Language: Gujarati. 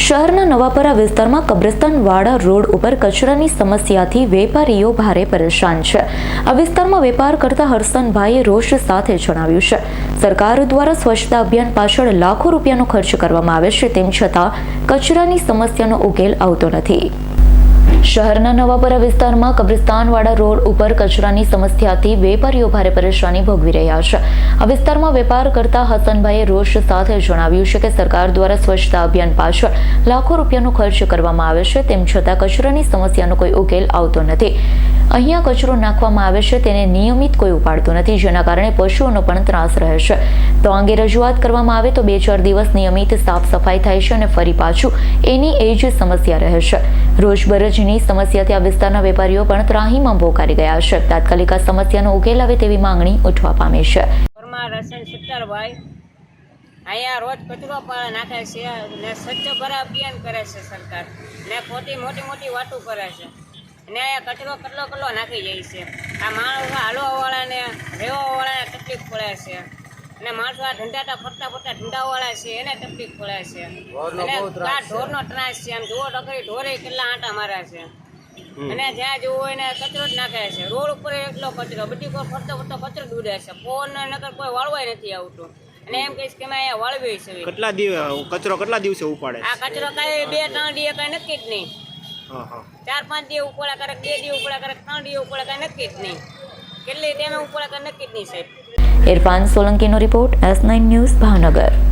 શહેરના નવાપરા વિસ્તારમાં કબ્રસ્તાનવાડા રોડ ઉપર કચરાની સમસ્યાથી વેપારીઓ ભારે પરેશાન છે. આ વિસ્તારમાં વેપાર કરતા હરસનભાઈએ રોષ સાથે જણાવ્યું છે. સરકાર દ્વારા સ્વચ્છતા અભિયાન પાછળ લાખો રૂપિયાનો ખર્ચ કરવામાં આવે છે, તેમ છતાં કચરાની સમસ્યાનો ઉકેલ આવતો નથી. શહેરના નવાપરા વિસ્તારમાં કબ્રસ્તાનવાડા રોડ ઉપર કચરાની સમસ્યાથી વેપારીઓ ભારે પરેશાની ભોગવી રહ્યા છે. આ વિસ્તારમાં વેપાર કરતા હસનભાઈએ રોષ સાથે જણાવ્યું છે કે સરકાર દ્વારા સ્વચ્છતા અભિયાન પાછળ લાખો રૂપિયાનો ખર્ચ કરવામાં આવે છે, તેમ છતાં કચરાની સમસ્યાનો કોઈ ઉકેલ આવતો નથી. અહીંયા કચરો નાખવામાં આવે છે, તેને નિયમિત કોઈ ઉપાડતું નથી, જેના કારણે પશુઓનો પણ ત્રાસ રહે છે. તો અંગે રજૂઆત કરવામાં આવે તો બે ચાર દિવસ નિયમિત સાફ સફાઈ થાય છે અને ફરી પાછું એની એ જ સમસ્યા રહે છે. રોજબરોજની સમસ્યાથી આ વિસ્તારના વેપારીઓ પણ ત્રાહીમાં પોકારી ગયા છે. તાત્કાલિક આ સમસ્યાનો ઉકેલ આવે તેવી માંગણી ઉઠવા પામી છે. રસન અહીંયા રોજ કચરો પણ નાખે છે ને સ્વચ્છ ભરા અભિયાન કરે છે સરકાર. ને ખોટી મોટી મોટી વાતો કરે છે. ને અહીંયા કચરો કટલો કટલો નાખી જાય છે. આ માણસો હાલવાવાળાને, રહેવાવાળાને તકલીફ પડે છે. અને માણસો આ ઢંઢાટા ફરતા ફરતા ઢંડાવાળા છે એને તકલીફ પડે છે. અને આ ઢોરનો ત્રાસ છે આમ જુઓ ડકરી ઢોરે કેટલા આંટા મારે છે. અને જ્યાં જુઓ હોય ને કચરો જ નાખે છે. રોડ ઉપર એટલો કચરો બધી પર ફરતો ફરતો કચરો જ ઉડે છે. ફોન નકર કોઈ વાળવાય નથી આવતું. અને એમ કહીશ કે મેં અહીંયા વાળવી છે. કેટલા દિવસ કચરો કેટલા દિવસે ઉપાડે? આ કચરો કઈ બે ત્રણ દિવસ કઈ નક્કી જ નહીં. હા હા. ચાર પાંચ દિવસ ઉપાડા કરે બે દિવસ ઉપાડા કરે ત્રણ દિવસ ઉપાડા કઈ નક્કી જ નહીં. કેટલી ટાઈમે ઉપાડા કાંઈ નક્કી જ નહીં સાહેબ. Irfan સોલંકીનો report S nine news Bhavnagar